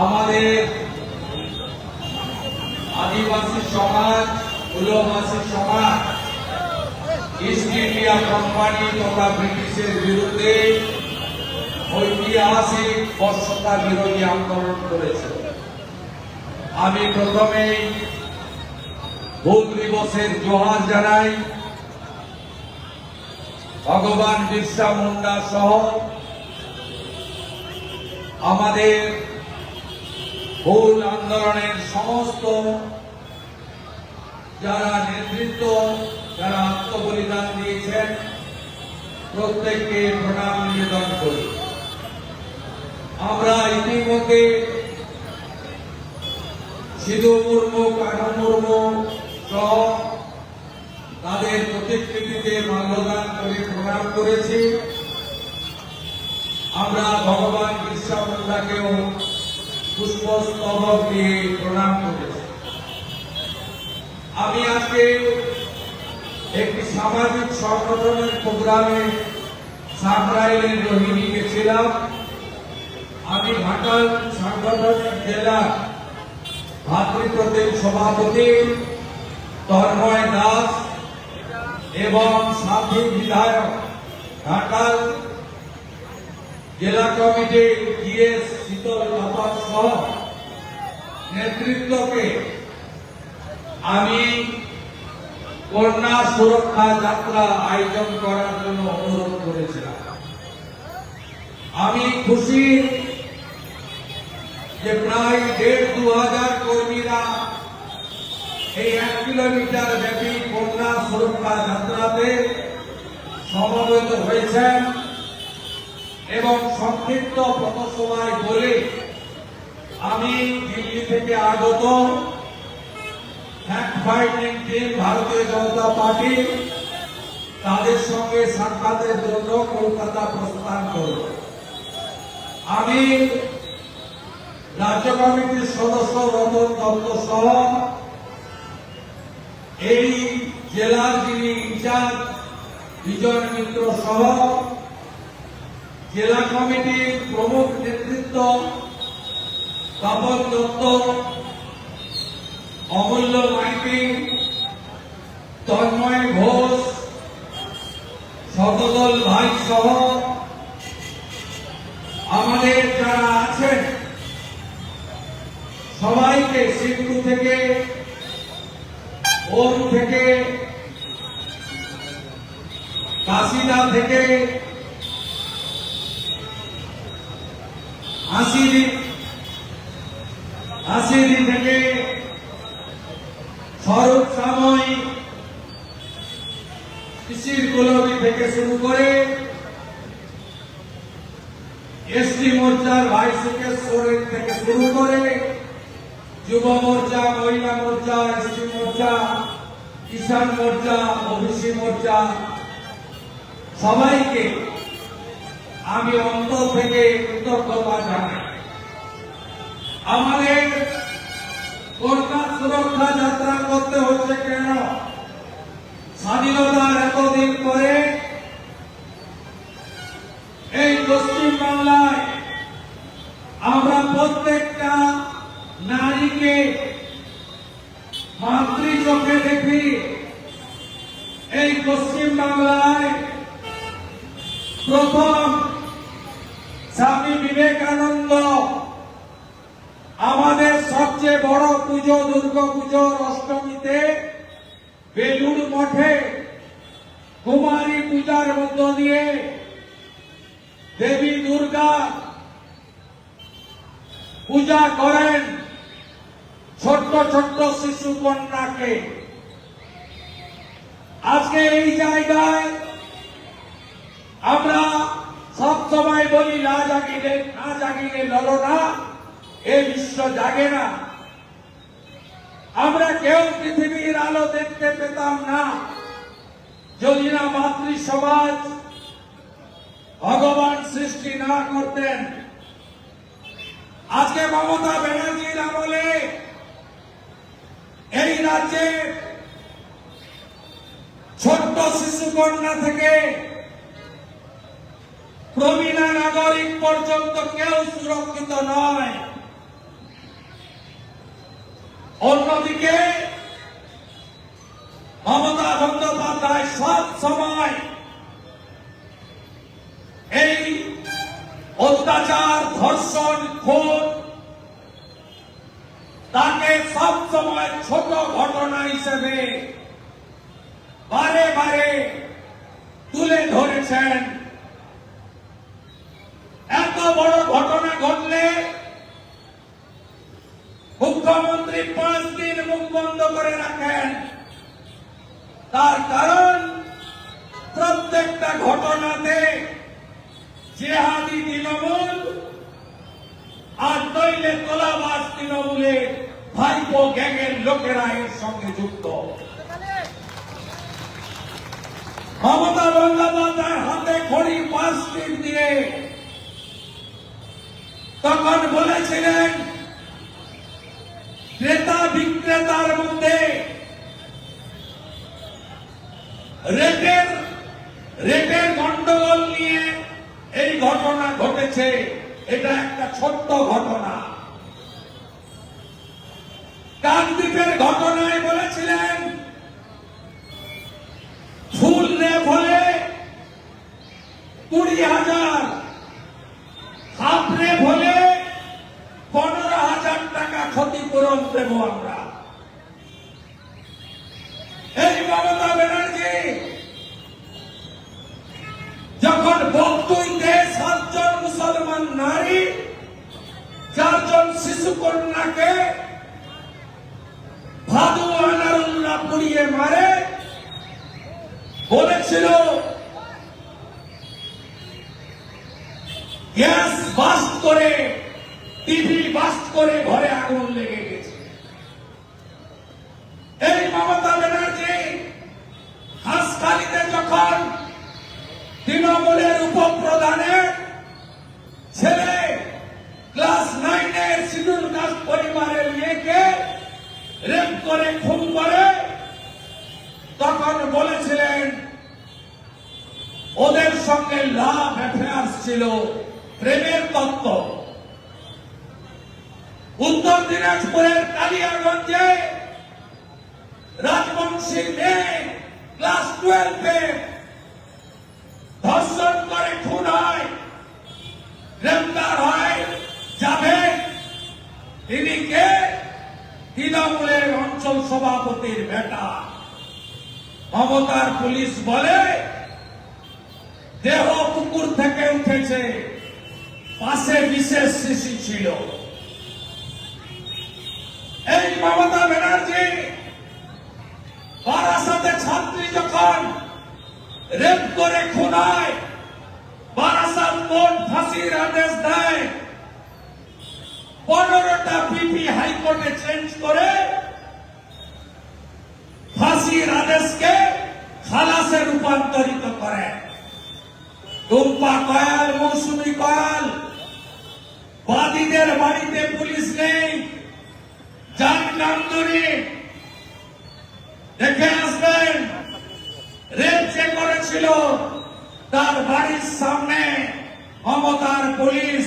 আমাদের আদিবাসী সমাজ কুলবাসী সমাজ ইস্ট ইন্ডিয়া কোম্পানি তথা ব্রিটিশের বিরুদ্ধে ঐতিহাসিক বিরোধী আন্দোলন করেছে। আমি প্রথমেই ভূল দিবসের জোহার জানাই। ভগবান বিরসা মুন্ডা সহ আমাদের ভুল আন্দোলনের সমস্ত যারা নেতৃত্ব, যারা আত্মবলিদান দিয়েছেন, প্রত্যেককে প্রণাম নিবেদন করি। আমরা ইতিমধ্যে সিধু মুর্মু কানু মুর্মু সহ তাদের প্রতিকৃতিতে মাল্যদান করে প্রণাম করেছি। আমরা ভগবান মুন্ডাকেও পুষ্পস্তবক দিয়ে প্রণাম করেছি। আমি আজকে একটি সামাজিক সংগঠনের প্রোগ্রামে সাকরাইলের রোহিণী গেছিলাম আমি ঘাটাল সাংগঠনিক জেলা ভাতৃপ্রতিম সভাপতি তন্ময় দাস এবং সাথী বিধায়ক ঘাটাল জেলা কমিটির জিএস শীতল লতা সহ নেতৃত্বকে আমি কন্যা সুরক্ষা যাত্রা আয়োজন করার জন্য অনুরোধ করেছিলাম। আমি খুশি যে প্রায় দেড় দু হাজার কর্মীরা এই এক কিলোমিটার ব্যাপী কন্যা সুরক্ষা যাত্রাতে সমবেত হয়েছেন এবং সংক্ষিপ্ত পথসভায় বলে আমি দিল্লি থেকে আগত ফ্যাক্ট ফাইন্ডিং টিম ভারতীয় জনতা পার্টি, তাদের সঙ্গে সাক্ষাতের জন্য কলকাতা প্রস্থান করব। আমি রাজ্য কমিটির সদস্য রতন দত্ত সহ এই জেলার যিনি ইনচার্জ বিজয় মিত্র সহ জেলা কমিটির প্রমুখ নেতৃত্ব, তপন দত্ত, অমূল্য মাইতি, তন্ময় ঘোষ, শতদল ভাই সহ আমাদের যারা আছেন সবাইকে সিন্ধু থেকে ওম থেকে, কাশিদা থেকে, হাসিদি হাসিদি থেকে স্বরূপ সাময় কৃষির গোলবি থেকে শুরু করে এসটি মোর্চার ভাই সোরেন থেকে শুরু করে যুব মোর্চা, মহিলা মোর্চা এসটি মোর্চা, কিষাণ মোর্চা ওবিসি মোর্চা, সবাইকে আমি অন্তর থেকে কৃতজ্ঞতা জানাই। আমাদের কন্যা সুরক্ষা যাত্রা করতে হচ্ছে কেন? স্বাধীনতার এতদিন পরে এই পশ্চিম বাংলায় আমরা প্রত্যেকটা নারীকে মাতৃ চোখে দেখি এই পশ্চিম বাংলায় প্রথম স্বামী বিবেকানন্দ আমাদের সবচেয়ে বড় পুজো, দুর্গা পুজোর অষ্টমীতে বেলুর মঠে কুমারী পূজার মধ্য দিয়ে দেবী দুর্গা পূজা করেন। ছোট্ট ছোট্ট শিশু কন্যাকে। আজকে এই জায়গায় আমরা সব সময় বলি, না জাগিলে না জাগিলে লড়ো না, এ বিশ্ব জাগে না। আমরা কেউ পৃথিবীর আলো দেখতে পেতাম না। যদি না মাতৃ সমাজ ভগবান সৃষ্টি না করতেন। আজকে মমতা ব্যানার্জির আমলে এই রাজ্যে ছোট্ট শিশু কন্যা থেকে প্রবীণা নাগরিক পর্যন্ত কেউ সুরক্ষিত নয়। অন্যদিকে মমতা বন্দ্যোপাধ্যায় সব সময় এই অত্যাচার, ধর্ষণ খুন তাকে সব সময় ছোট ঘটনা হিসেবে বারে বারে তুলে ধরেছেন। এত বড় ঘটনা ঘটলে মুখ্যমন্ত্রী পাঁচ দিন মুখ বন্ধ করে রাখেন। তার কারণ, প্রত্যেকটা ঘটনাতে জেহাদি তৃণমূল আর নইলে তোলাবাস তৃণমূলে ভাইপো গ্যাংয়ের লোকেরা এর সঙ্গে যুক্ত। মমতা বন্দ্যোপাধ্যায় হাতে খড়ি পাঁচ দিয়ে। তখন বলেছিলেন, ক্রেতা বিক্রেতার মধ্যে রেটের রেটের গন্ডগোল নিয়ে এই ঘটনা ঘটেছে। এটা একটা ছোট্ট ঘটনা। কাকদ্বীপের ঘটনায় বলেছিলেন, ফুল রেপ হলে কুড়ি হাজার, হাফ রেপ পনেরো হাজার টাকা ক্ষতিপূরণ দেব আমরা। এই মমতা ব্যানার্জি, যখন বক্তব্যে সাতজন মুসলমান নারী, চারজন শিশু কন্যাকে পুড়িয়ে মারে। বলেছিল, গ্যাস বাস্ট করে, টিভি বাস্ট করে ঘরে আগুন লেগে গেছে। এই মমতা ব্যানার্জি হাসখালিতে যখন তৃণমূলের উপপ্রধানের ছেলে ক্লাস নাইনের শিডিউল কাস্ট পরিবারের মেয়েকে রেপ করে করে তখন বলেছিলেন, ওদের সঙ্গে লাভ অ্যাফেয়ার্স ছিল প্রেমের তত্ত্ব। উত্তর দিনাজপুরের কালিয়াগঞ্জে রাজবংশী মেয়ে ক্লাস টুয়েলভে ধর্ষণ করে, খুন হয়, গ্রেপ্তার হয়, যাবে। তিনি কে? তৃণমূলের অঞ্চল সভাপতির বেটা। মমতার পুলিশ বলে, দেহ পুকুর থেকে উঠেছে, পাশে বিশেষ শিশু ছিল। এই মমতা ব্যানার্জি বারাসাতে ছাত্রী যখন রেপ করে খুনায়, বারাসাত কোর্ট ফাঁসির আদেশ দেয়, পনেরোটা পিপি হাইকোর্টে চেঞ্জ করে ফাঁসির আদেশকে খালাসে রূপান্তরিত করে। টুম্পা কয়াল, মৌসুমী কয়াল, বাদীদের বাড়িতে পুলিশ নেই কান্দুরি দেখে আসবেন, রেপ যে করেছিল তার বাড়ির সামনে মমতার পুলিশ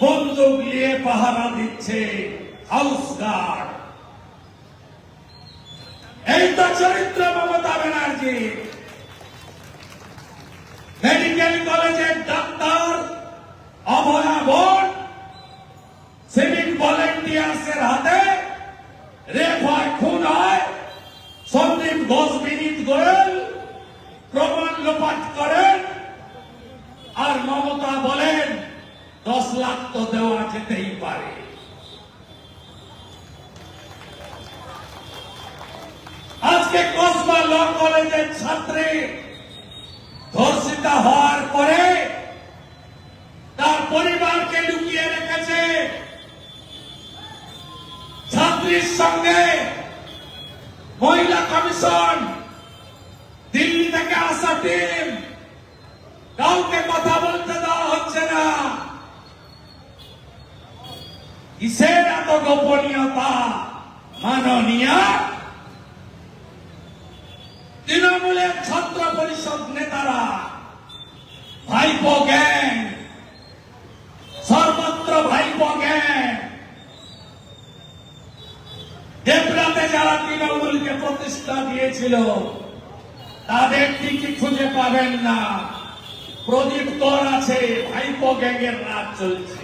বন্দুক নিয়ে পাহারা দিচ্ছে হাউস গার্ড। এই তো চরিত্র মমতা ব্যানার্জি। মেডিকেল কলেজের ডাক্তার অভয়া বোন সিভিক ভলেন্টিয়ার্সের হাতে রেপ হয় খুন হয় সন্দীপ ঘোষ বিনীত গোয়েল প্রমাণ লোপাট করেন আর মমতা বলেন দশ লাখ তো দেওয়া যেতেই পারে আজকে কসবা ল কলেজের ছাত্রী ধর্ষিতা হওয়ার পরে তার পরিবারকে লুকিয়ে রেখেছে ছাত্রীর সঙ্গে মহিলা কমিশন দিল্লি থেকে আসা টিম কাউকে কথা বলতে দেওয়া হচ্ছে না। কিসের এত গোপনীয়তা? মাননীয় তৃণমূলের ছাত্র পরিষদ নেতারা, ভাইপো গ্যাং সর্বত্র ভাইপো গ্যাং দেবরাতে যারা তৃণমূলকে প্রতিষ্ঠা দিয়েছিল, তাদের ঠিকই খুঁজে পাবেন না। প্রদীপ কর আছে, ভাইপো গ্যাংয়ের রাত চলছে।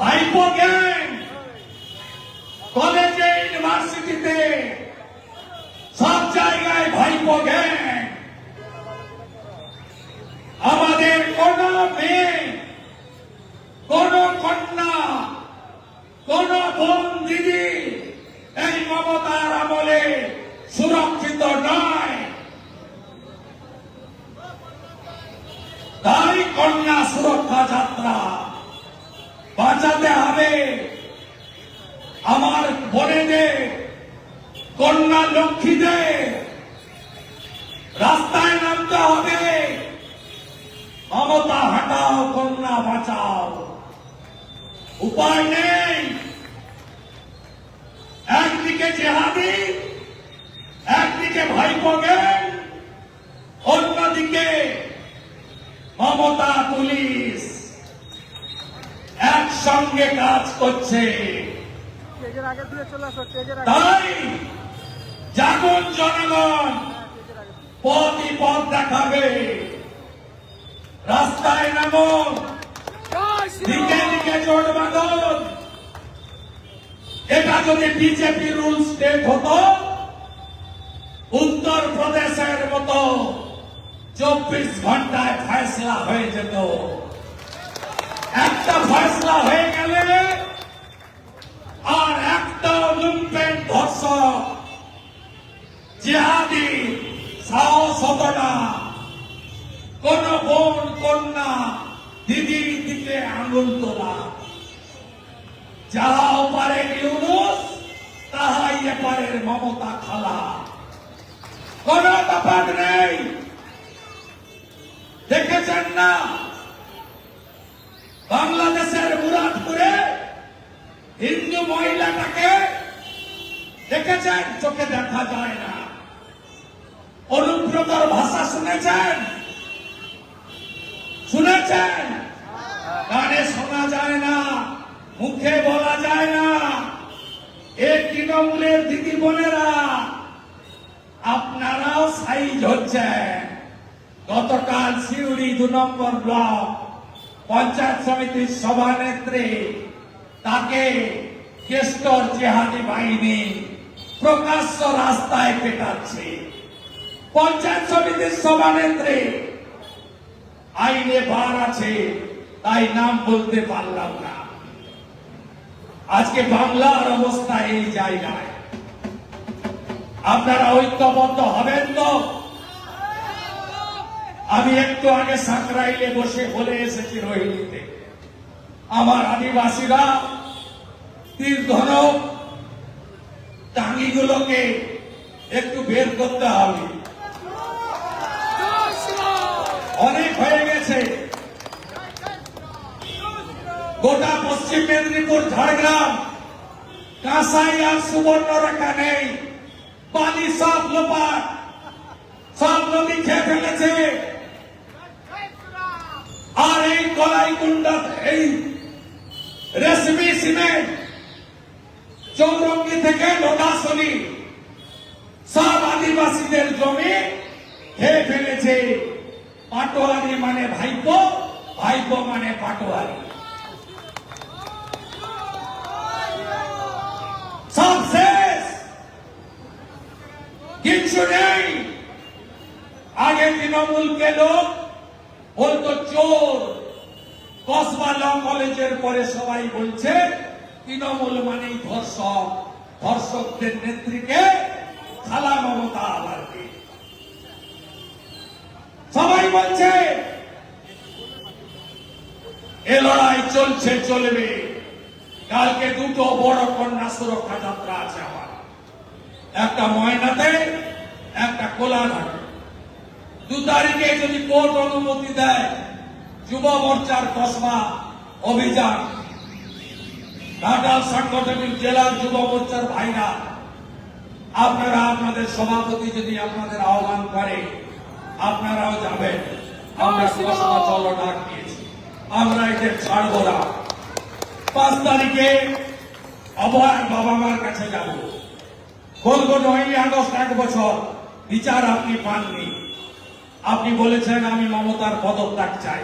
ভাইপো গ্যাং, কলেজে, ইউনিভার্সিটিতে, সব জায়গায় ভাইপো গ্যাং। আমাদের কোন মেয়ে, কোন বোন দিদি এই মমতার আমলে সুরক্ষিত নয়। তাই কন্যা সুরক্ষা যাত্রা বাঁচাতে হবে। আমার বোনেদের, কন্যা লক্ষ্মীদের রাস্তায় নামতে হবে। মমতা হাটাও, কন্যা বাঁচাও। উপায় নেই। একদিকে জেহাদি একদিকে ভাইপো গ্যাং অন্যদিকে মমতা পুলিশ একসঙ্গে কাজ করছে। তাই জাগুন জনগণ পথই পথ দেখাবে। রাস্তায় নামো দিকে দিকে জোট বাঁধন এটা যদি বিজেপি রুল স্টেট হতো, উত্তর প্রদেশের মতো চব্বিশ ঘন্টায় ফয়সলা হয়ে যেত। একটা ফয়সলা হয়ে গেলে আর একটা লুম্পেন ধর্ষক, জিহাদি, সাহস হতো না। কোন বোন, কন্যা দিদির দিকে আঙুল তোলা। যাহা পারে ইউনুস, তাহাই এপারের মমতা খালা। কোন তফাৎ নেই। দেখেছেন না? বাংলাদেশের মুরাদপুরে হিন্দু মহিলাটাকে দেখেছেন? চোখে দেখা যায় না। অনুব্রতর ভাষা শুনেছেন? শুনেছেন? কানে শোনা যায় না। মুখে বলা যায় না। এ তৃণমূলের দিদি বোনেরা, আপনারাও সাইজ হচ্ছেন। গতকাল সিউড়ি দু নম্বর ব্লক পঞ্চায়েত সমিতির সভানেত্রী, তাকে কেষ্টর জেহাদি বাহিনী প্রকাশ্য রাস্তায় পেটাচ্ছে। পঞ্চায়েত সমিতির সভানেত্রী, আইনে বার আছে, তাই নাম বলতে পারলাম না। আজকে বাংলার অবস্থা এই জায়গায়। আপনারা ঐক্যবদ্ধ হবেন তো? আমি একটু আগে সাঁকরাইলে বসে বলে এসেছি রোহিণীতে আমার আদিবাসীরা তীর ধনক টাঙ্গিগুলোকে একটু বের করতে হবে। অনেক হয়ে গেছে গোটা পশ্চিম মেদিনীপুর, ঝাড়গ্রাম, কাঁসাই আর সুবর্ণরেখা নেই। পানি সব লোপাট, সব নদী খেয়ে ফেলেছে। আর এই কলাই কুন্ডা, এই রেশমি সিমেন্ট, চৌরঙ্গি থেকে লোটাশনি সব আদিবাসীদের জমি খেয়ে ফেলেছে। পাটোয়ারি মানে ভাইপো ভাইপো মানে পাটোয়ারি সব শেষ আগে তৃণমূলকে লোক, বলতো, চোর। কসবা ল কলেজের পরে সবাই বলছে, তৃণমূল ধর্ষক। ধর্ষকদের নেত্রীকে খালা মমতা আবারকে সবাই বলছে, এ লড়াই চলছে, চলবে। কালকে দুটো বড় কন্যা সুরক্ষা যাত্রা আছে আমার। একটা ময়নাতে একটা কোলাঘাটে। দু তারিখে যদি কোর্ট অনুমতি দেয় যুব মোর্চার কসবা অভিযান। ঘাটাল সাংগঠনিক জেলার যুব মোর্চার ভাইরা আপনারা আপনাদের সভাপতি যদি আপনাদের আহ্বান করে আপনারাও যাবেন। আমরা কসবা চলো ডাক দিয়েছি। আমরা এদের ছাড়বো না। পাঁচ তারিখে অভয় বাবা মার কাছে যাব। বলব নয়ই আগস্ট এক বছর। বিচার আপনি পাননি। আপনি বলেছেন আমি মমতার পদত্যাগ চাই।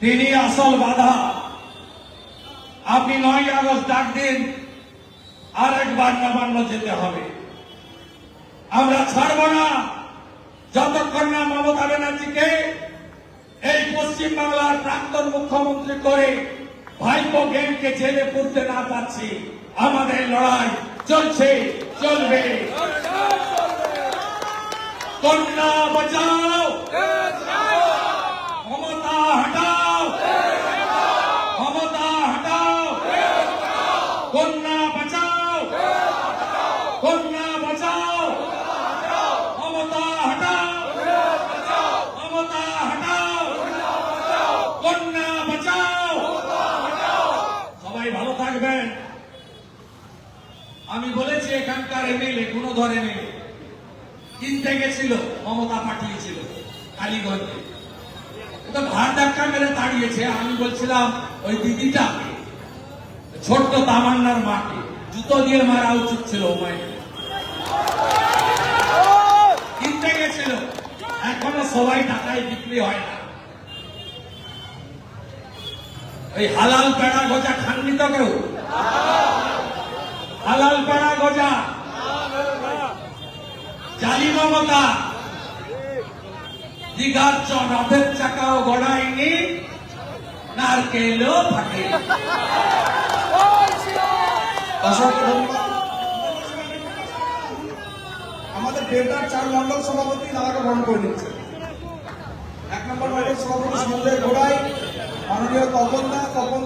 তিনি আসল বাধা। আপনি নয় আগস্ট ডাক দিন, আর একবার নবান্ন যেতে হবে। আমরা ছাড়ব না। যতক্ষণ না মমতা ব্যানার্জিকে এই পশ্চিম বাংলার প্রাক্তন মুখ্যমন্ত্রী করে ভাইপো গেমকে জেলে পুরতে না পারছি, আমাদের লড়াই চলছে চলবে। কন্যা বাঁচাও মমতা হটাও মমতা হটাও কন্যা বাঁচাও কন্যা বাঁচাও মমতা হটাও মমতা হটাও কন্যা বাঁচাও সবাই ভালো থাকবেন আমি বলেছি এখানকার এমএলএ কোনো ধরে নেই কিনতে গেছিল, মমতা পাঠিয়েছিল কালীগঞ্জে। তো ঘাট ধাক্কা দাঁড়িয়েছে। আমি বলছিলাম, ওই ছোট্ট তামান্নার মাকে জুতো দিয়ে মারা উচিত ছিল কিনতে গেছিল। এখনও সবাই টাকায় বিক্রি হয় না। ওই হালাল পেড়া গজা খাননি তো কেউ? হালাল পেড়া গজা মমতা দীঘার রথের চাকাও গড়ায়নি, নারকেলও থাকে আমাদের বেটার চার মন্ডল সভাপতি দাদাকে বরণ করে নিচ্ছে এক নম্বর মন্ডল সভাপতি সঞ্জয় গোড়াই, মাননীয় তপন দা তপন